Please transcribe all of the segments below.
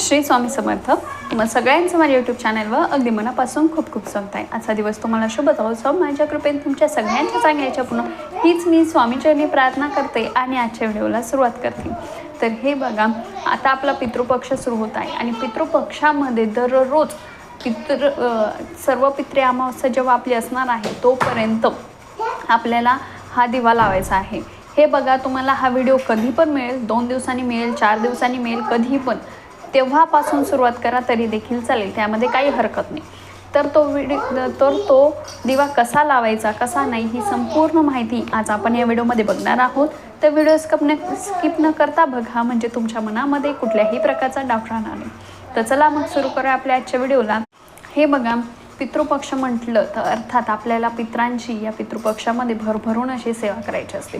श्री स्वामी समर्थ. मग सगळ्यांचं माझ्या यूट्यूब चॅनलवर अगदी मनापासून खूप खूप स्वागत आहे. आजचा दिवस तुम्हाला शुभ जाऊ सो माझ्या कृपेने तुमच्या सगळ्यांच्या चांगल्याच्या पुन्हा हीच मी स्वामीचरणी प्रार्थना करते आणि आजच्या व्हिडिओला सुरुवात करते. तर हे बघा आता आपला पितृपक्ष सुरू होत आहे आणि पितृपक्षामध्ये दररोज पितृ सर्व पित्रे अमावस्या जेव्हा आपली असणार आहे तोपर्यंत आपल्याला हा दिवा लावायचा आहे. हे बघा तुम्हाला हा व्हिडिओ कधी पण मिळेल? दोन दिवसांनी मिळेल? चार दिवसांनी मिळेल? कधी पण तेव्हापासून सुरुवात करा तरी देखील चालेल. त्यामध्ये काही हरकत नाही. तर तो व्हिडिओ तर तो दिवा कसा लावायचा कसा नाही ही संपूर्ण माहिती आज आपण या व्हिडिओमध्ये बघणार आहोत. तर व्हिडिओ स्कप न स्किप न करता बघा म्हणजे तुमच्या मनामध्ये कुठल्याही प्रकारचा डाफ राहणार नाही. तर चला मग सुरू करूया आपल्या आजच्या व्हिडिओला. हे बघा पितृपक्ष म्हटलं तर अर्थात आपल्याला पित्रांची या पितृपक्षामध्ये भरभरून अशी सेवा करायची असते.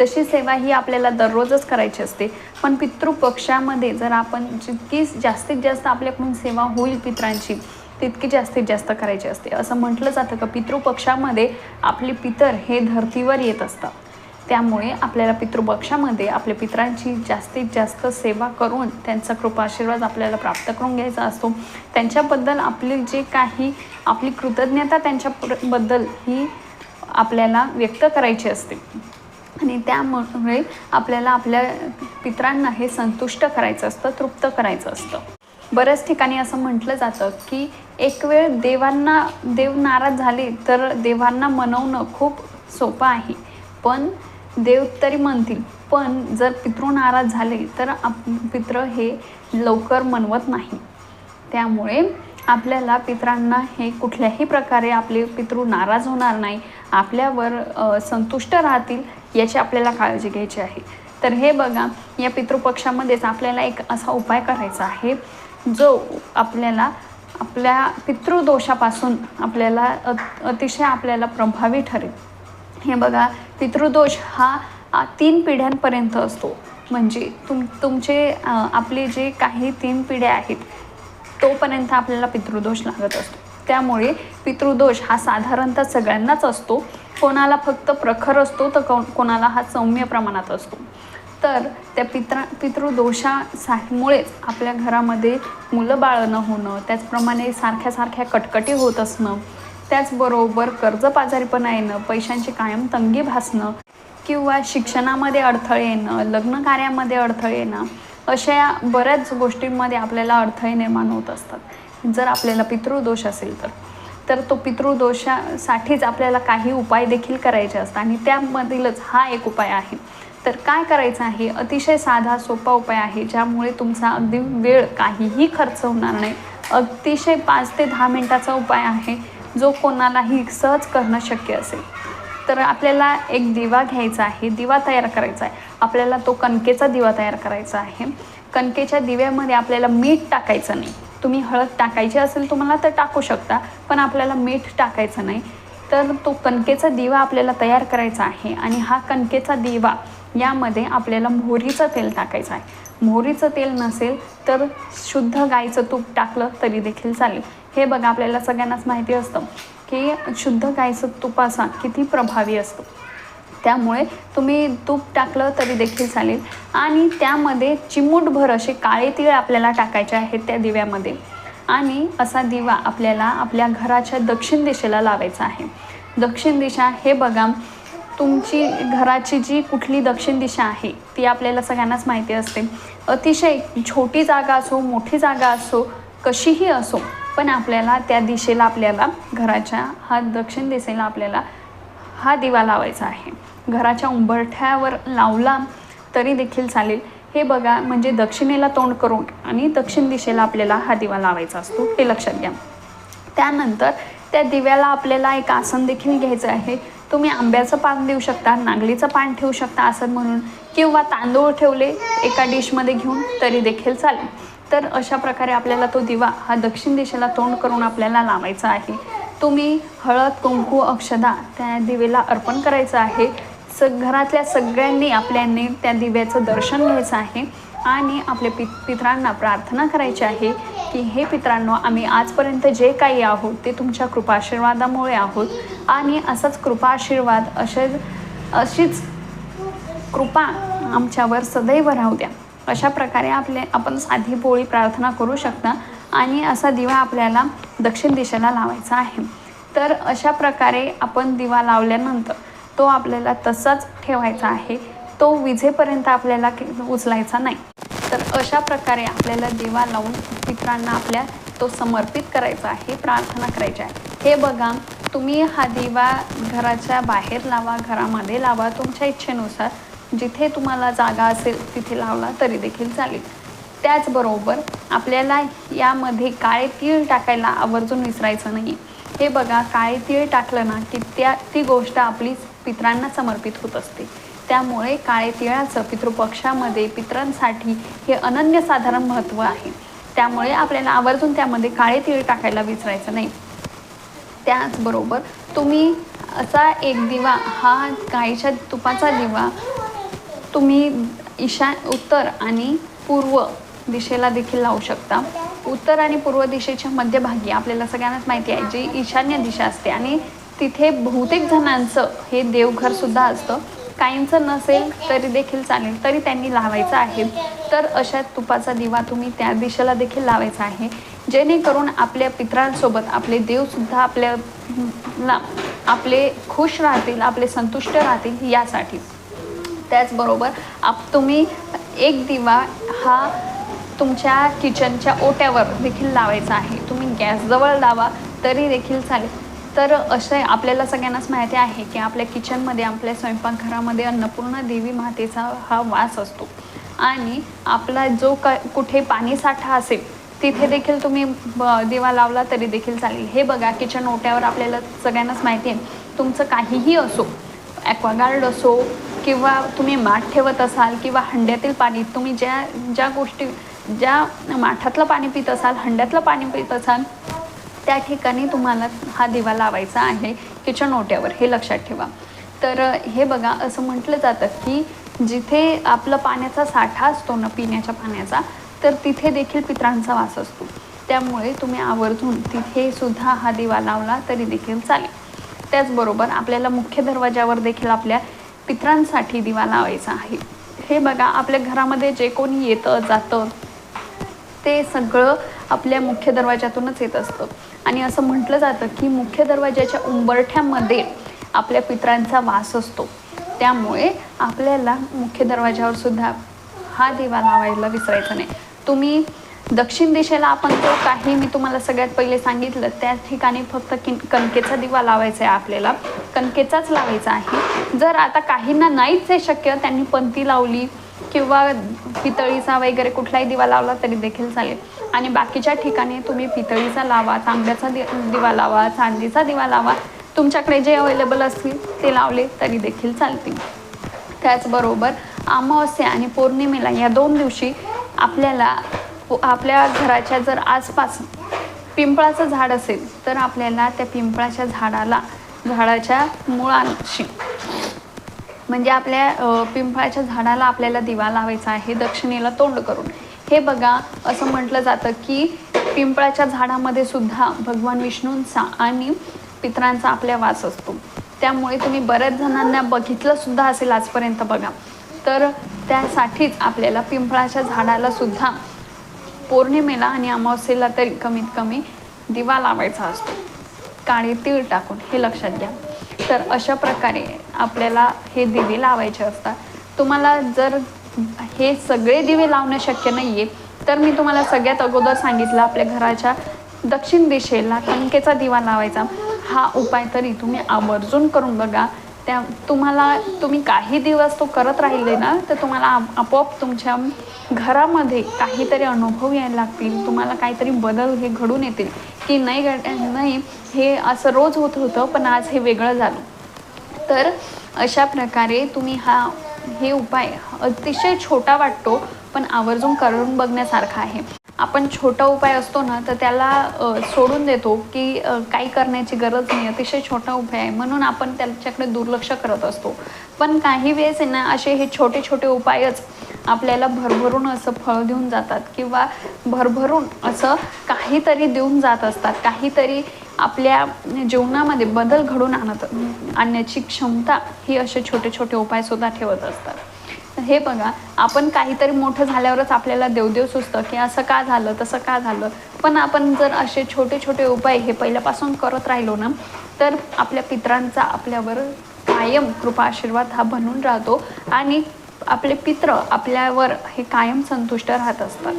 तशी सेवा ही आपल्याला दररोजच करायची असते. पण पितृपक्षामध्ये जर आपण जितकी जास्तीत जास्त आपल्याकडून सेवा होईल पित्रांची तितकी जास्तीत जास्त करायची असते. असं म्हटलं जातं का पितृपक्षामध्ये आपले पितर हे धर्तीवर येत असतात. त्यामुळे आपल्याला पितृपक्षामध्ये आपल्या पित्रांची जास्तीत जास्त सेवा करून त्यांचा कृपा आशीर्वाद आपल्याला प्राप्त करून घ्यायचा असतो. त्यांच्याबद्दल आपली जे काही आपली कृतज्ञता त्यांच्याबद्दल ही आपल्याला व्यक्त करायची असते. आणि त्यामुळे आपल्याला आपल्या पितरांना हे संतुष्ट करायचं असतं तृप्त करायचं असतं. बऱ्याच ठिकाणी असं म्हटलं जातं की एक वेळ देवांना देव नाराज झाले तर देवांना मनवणं खूप सोपं आहे. पण देव तरी म्हणतील पण जर पितृ नाराज झाले तर आप पित्र हे लवकर मनवत नाही. त्यामुळे आपल्याला पितरांना हे कुठल्याही प्रकारे आपले पितृ नाराज होणार नाही आपल्यावर संतुष्ट राहतील याची आपल्याला काळजी घ्यायची आहे. तर हे बघा या पितृपक्षामध्येच आपल्याला एक असा उपाय करायचा आहे जो आपल्याला आपल्या पितृदोषापासून आपल्याला अत अतिशय आपल्याला प्रभावी ठरेल. हे बघा पितृदोष हा तीन पिढ्यांपर्यंत असतो. म्हणजे तुम तुमचे आपले जे काही तीन पिढ्या आहेत तोपर्यंत आपल्याला पितृदोष लागत असतो. त्यामुळे पितृदोष हा साधारणतः सगळ्यांनाच असतो. कोणाला फक्त प्रखर असतो तर को कोणाला हा सौम्य प्रमाणात असतो. तर त्या पित्रा पितृदोषामुळेच आपल्या घरामध्ये मुलं बाळं न होणं त्याचप्रमाणे सारख्या सारख्या कटकटी होत असणं त्याचबरोबर कर्जबाजारीपणा येणं पैशांची कायम तंगी भासणं किंवा शिक्षणामध्ये अडथळे येणं लग्न कार्यामध्ये अडथळे येणं अशा बऱ्याच गोष्टींमध्ये आपल्याला अडथळे निर्माण होत असतात. जर आपल्याला पितृदोष असेल तर तर तो पितृदोषासाठीच आपल्याला काही उपाय देखील करायचे असतात आणि त्यामधीलच हा एक उपाय आहे. तर काय करायचं आहे? अतिशय साधा सोपा उपाय आहे ज्यामुळे तुमचा अगदी वेळ काहीही खर्च होणार नाही. अतिशय पाच ते दहा मिनटाचा उपाय आहे. जो कोणालाही सहज करणं शक्य असेल. तर आपल्याला एक दिवा घ्यायचा आहे दिवा तयार करायचा आहे. आपल्याला तो कणकेचा दिवा तयार करायचा आहे. कणकेच्या दिव्यामध्ये आपल्याला मीठ टाकायचं नाही. तुम्ही हळद टाकायची असेल तुम्हाला तर टाकू शकता पण आपल्याला मीठ टाकायचं नाही. तर तो कणकेचा दिवा आपल्याला तयार करायचा आहे आणि हा कणकेचा दिवा यामध्ये आपल्याला मोहरीचं तेल टाकायचं आहे. मोहरीचं तेल नसेल तर शुद्ध गाईचं तूप टाकलं तरी देखील चालेल. हे बघा आपल्याला सगळ्यांनाच माहिती असतं की शुद्ध गाईचं तूप असा किती प्रभावी असतो. त्यामुळे तुम्ही तूप टाकलं तरी देखील चालेल. आणि त्यामध्ये चिमूटभर असे काळे तीळ आपल्याला टाकायचे आहेत त्या दिव्यामध्ये. आणि असा दिवा आपल्याला आपल्या घराच्या दक्षिण दिशेला लावायचा आहे. दक्षिण दिशा हे बघा तुमची घराची जी कुठली दक्षिण दिशा आहे ती आपल्याला सगळ्यांनाच माहिती असते. अतिशय छोटी जागा असो मोठी जागा असो कशीही असो पण आपल्याला त्या दिशेला आपल्याला घराच्या हा दक्षिण दिशेला आपल्याला हा दिवा लावायचा आहे. घराच्या उंबरठ्यावर लावला तरी देखील चालेल. हे बघा म्हणजे दक्षिणेला तोंड करून आणि दक्षिण दिशेला आपल्याला हा दिवा लावायचा असतो हे लक्षात घ्या. त्यानंतर त्या दिव्याला आपल्याला एक आसन देखील घ्यायचं आहे. तुम्ही आंब्याचं पान देऊ शकता नागलीचं पान ठेवू शकता असं म्हणून किंवा तांदूळ ठेवले एका डिशमध्ये घेऊन तरी देखील चालेल. तर अशा प्रकारे आपल्याला तो दिवा हा दक्षिण दिशेला तोंड करून आपल्याला लावायचा आहे. तुम्ही हळद कुंकू अक्षदा त्या दिवेला अर्पण करायचं आहे. स घरातल्या सगळ्यांनी आपल्याने त्या दिव्याचं दर्शन घ्यायचं आहे. आणि आपल्या पि पितरांना प्रार्थना करायची आहे. की हे मित्रांनो आम्ही आजपर्यंत जे काही आहोत ते तुमच्या कृपाशीर्वादामुळे आहोत. आणि असाच कृपाशीर्वाद असे अशीच कृपा आमच्यावर सदैव राहू द्या. अशा प्रकारे आपले आपण साधी पोळी प्रार्थना करू शकता आणि असा दिवा आपल्याला दक्षिण दिशेला लावायचा आहे. तर अशा प्रकारे आपण दिवा लावल्यानंतर तो आपल्याला तसाच ठेवायचा आहे. तो विजेपर्यंत आपल्याला के- उचलायचा नाही. तर अशा प्रकारे आपल्याला दिवा लावून पित्रांना आपल्या तो समर्पित करायचा आहे प्रार्थना करायची आहे. हे बघा तुम्ही हा दिवा घराच्या बाहेर लावा घरामध्ये लावा तुमच्या इच्छेनुसार जिथे तुम्हाला जागा असेल तिथे लावला तरी देखील चालेल. त्याचबरोबर आपल्याला यामध्ये काळे तीळ टाकायला आवर्जून विसरायचं नाही हे बघा काळे तीळ टाकलं ना की त्या ती गोष्ट आपली पित्रांना समर्पित होत असते. त्यामुळे काळे तिळाचं पितृपक्षामध्ये पितरांसाठी हे अनन्यसाधारण महत्त्व आहे. त्यामुळे आपल्याला आवर्जून त्यामध्ये काळे तिळ टाकायला विसरायचं नाही. त्याचबरोबर तुम्ही असा एक दिवा हा गाईच्या तुपाचा दिवा तुम्ही ईशा उत्तर आणि पूर्व दिशेला देखील लावू शकता. उत्तर आणि पूर्व दिशेच्या मध्यभागी आपल्याला सगळ्यांनाच माहिती आहे जी ईशान्य दिशा असते. आणि तिथे बहुतेक जणांचं हे देवघरसुद्धा असतं. काहींचं नसेल तरी देखील चालेल. तरी त्यांनी लावायचं आहे. तर अशा तुपाचा दिवा तुम्ही त्या दिशेला देखील लावायचा आहे. जेणेकरून आपल्या पितरांसोबत आपले देवसुद्धा आपल्या ला आपले खुश राहतील आपले संतुष्ट राहतील यासाठी. त्याचबरोबर आप तुम्ही एक दिवा हा तुमच्या किचनच्या ओट्यावर देखील लावायचा आहे. तुम्ही गॅसजवळ लावा तरी देखील चालेल. तर असे आपल्याला सगळ्यांनाच माहिती आहे की आपल्या किचनमध्ये आपल्या स्वयंपाकघरामध्ये अन्नपूर्णा देवी मातेचा हा वास असतो. आणि आपला जो क कुठे पाणी साठा असेल तिथे देखील तुम्ही ब- दिवा लावला तरी देखील चालेल. हे बघा किचन ओट्यावर आपल्याला सगळ्यांनाच माहिती आहे. तुमचं काहीही असो ॲक्वागार्ड असो किंवा तुम्ही माठ ठेवत असाल किंवा हंड्यातील पाणी तुम्ही ज्या ज्या गोष्टी ज्या माठातलं पाणी पित असाल हंड्यातलं पाणी पित असाल त्या ठिकाणी तुम्हाला हा दिवा लावायचा आहे. किचन ओट्यावर हे लक्षात ठेवा. तर हे बघा असं म्हटलं जातं की जिथे आपलं पाण्याचा साठा असतो ना पिण्याच्या पाण्याचा तर तिथे देखील पित्रांचा वास असतो. त्यामुळे तुम्ही आवर्जून तिथे सुद्धा हा दिवा लावला तरी देखील चालेल. त्याचबरोबर आपल्याला मुख्य दरवाजावर देखील आपल्या पित्रांसाठी दिवा लावायचा आहे. हे बघा आपल्या घरामध्ये जे कोणी येतं जातं ते सगळं आपल्या मुख्य दरवाजातूनच येत असतं. आणि असं म्हटलं जातं की मुख्य दरवाज्याच्या उंबरठ्यामध्ये आपल्या पित्रांचा वास असतो. त्यामुळे आपल्याला मुख्य दरवाजावर सुद्धा हा दिवा लावायला विसरायचा नाही. तुम्ही दक्षिण दिशेला आपण तो काही मी तुम्हाला सगळ्यात पहिले सांगितलं त्या ठिकाणी फक्त किन कणकेचा दिवा लावायचा आहे आपल्याला. कणकेचाच लावायचा आहे. जर आता काहींना नाहीच आहे शक्य त्यांनी पंती लावली किंवा पितळीचा वगैरे कुठलाही दिवा लावला तरी देखील चालेल. आणि बाकीच्या ठिकाणी तुम्ही पितळीचा लावा तांब्याचा दि दिवा लावा चांदीचा दिवा लावा तुमच्याकडे जे अवेलेबल असतील ते लावले तरी देखील चालतील. त्याचबरोबर अमावस्या आणि पौर्णिमेला या दोन दिवशी आपल्याला आपल्या घराच्या जर आसपास पिंपळाचं झाड असेल तर आपल्याला त्या पिंपळाच्या झाडाला झाडाच्या मुळांशी म्हणजे आपल्या पिंपळाच्या झाडाला आपल्याला दिवा लावायचा आहे दक्षिणेला तोंड करून. हे बघा असं म्हटलं जातं की पिंपळाच्या झाडामध्ये सुद्धा भगवान विष्णूंचा आणि पितरांचा आपल्या वास असतो. त्यामुळे तुम्ही बऱ्याच जणांना बघितलं सुद्धा असेल आजपर्यंत बघा. तर त्यासाठीच आपल्याला पिंपळाच्या झाडाला सुद्धा पौर्णिमेला आणि अमावस्येला तरी कमीत कमी दिवा लावायचा असतो. काळे तीळ टाकून हे लक्षात घ्या. तर अशा प्रकारे आपल्याला हे दिवे लावायचे असतात. तुम्हाला जर हे सगळे दिवे लावणं शक्य नाही आहे तर मी तुम्हाला सगळ्यात अगोदर सांगितलं आपल्या घराच्या दक्षिण दिशेला कणकेचा दिवा लावायचा. हा उपाय तरी तुम्ही आवर्जून करून बघा. त्या तुम्हाला तुम्ही काही दिवस तो करत राहिले ना तर तुम्हाला आपोआप तुमच्या घरामध्ये काहीतरी अनुभव यायला लागतील. तुम्हाला काहीतरी बदल हे घडून येतील. की नाही नाही हे असं रोज होत होतं पण आज हे वेगळं झालं. तर अशा प्रकारे तुम्ही हा हे उपाय अतिशय छोटा वाटतो पण आवर्जून करून बघण्यासारखा आहे. आपण छोटा उपाय असतो ना तर त्याला सोडून देतो की काही करण्याची गरज नाही अतिशय छोटा उपाय आहे. म्हणून आपण त्याच्याकडे दुर्लक्ष करत असतो. पण काही वेळेस आहे ना असे हे छोटे छोटे उपायच आपल्याला भरभरून असं फळ देऊन जातात किंवा भरभरून असं काहीतरी देऊन जात असतात. काहीतरी आपल्या जीवनामध्ये बदल घडून आणत आणण्याची क्षमता ही असे छोटे छोटे उपायसुद्धा ठेवत असतात. हे बघा आपण काहीतरी मोठं झाल्यावरच आपल्याला देवदेव सुचतं की असं का झालं तसं का झालं. पण आपण जर असे छोटे छोटे उपाय हे पहिल्यापासून करत राहिलो ना तर आपल्या पित्रांचा आपल्यावर कायम कृपा आशीर्वाद हा बनून राहतो. आणि आपले पित्र आपल्यावर हे कायम संतुष्ट राहत असतात.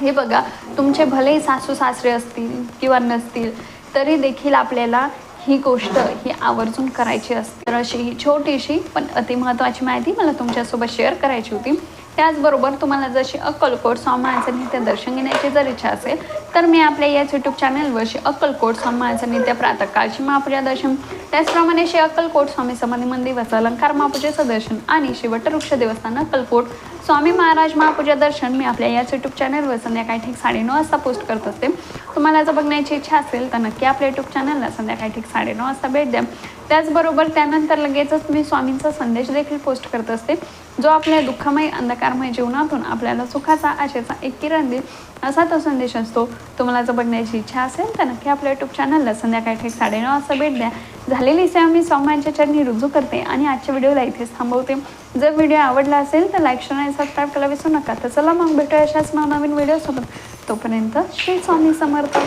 हे बघा तुमचे भलेही सासू सासरे असतील किंवा नसतील तरी देखील आपल्याला ही गोष्ट ही आवर्जून करायची असते. तर अशी ही छोटीशी पण अतिमहत्त्वाची माहिती मला तुमच्यासोबत शेअर करायची होती. त्याचबरोबर तुम्हाला जशी अक्कलकोट स्वामीचं ते दर्शन घेण्याची जर इच्छा असेल तर मी आपल्या याच यूट्यूब चॅनलवर श्री अक्कलकोट स्वामीचं नित्य प्रातःकाळची महापूजा दर्शन. त्याचप्रमाणे श्री अक्कलकोट स्वामी समाधी मंदिर वसा अलंकार महापूजेचं दर्शन आणि श्री वटवृक्ष देवस्थान अक्कलकोट स्वामी महाराज महापूजा दर्शन मी आपल्या याच यूट्यूब चॅनलवर संध्याकाळी ठीक साडेनऊ वाजता पोस्ट करत असते. तुम्हाला जर बघण्याची इच्छा असेल तर नक्की आपल्या यूट्यूब चॅनलला संध्याकाळी ठीक साडेनऊ वाजता भेट द्या. त्याचबरोबर त्यानंतर लगेचच मी स्वामींचा संदेश देखील पोस्ट करत असते. जो आपल्या दुःखमय अंधकारमय जीवनातून आपल्याला सुखाचा आशेचा एक किरण देईल असा तो संदेश असतो. तुम्हाला जर बघण्याची इच्छा असेल तर नक्की आपल्या यूट्यूब चॅनलला संध्याकाळी ठीक साडेनऊ वाजता भेट द्या. झालेली सेवा मी सौम्यांच्या चरणी रुजू करते आणि आजच्या व्हिडिओला इथेच थांबवते. जर व्हिडिओ आवडला असेल तर लाईक शेअर आणि सबस्क्राईब करायला विसरू नका. तर चला मग भेटूया अशाच नवीन व्हिडिओसोबत. तोपर्यंत श्री स्वामी समर्थ.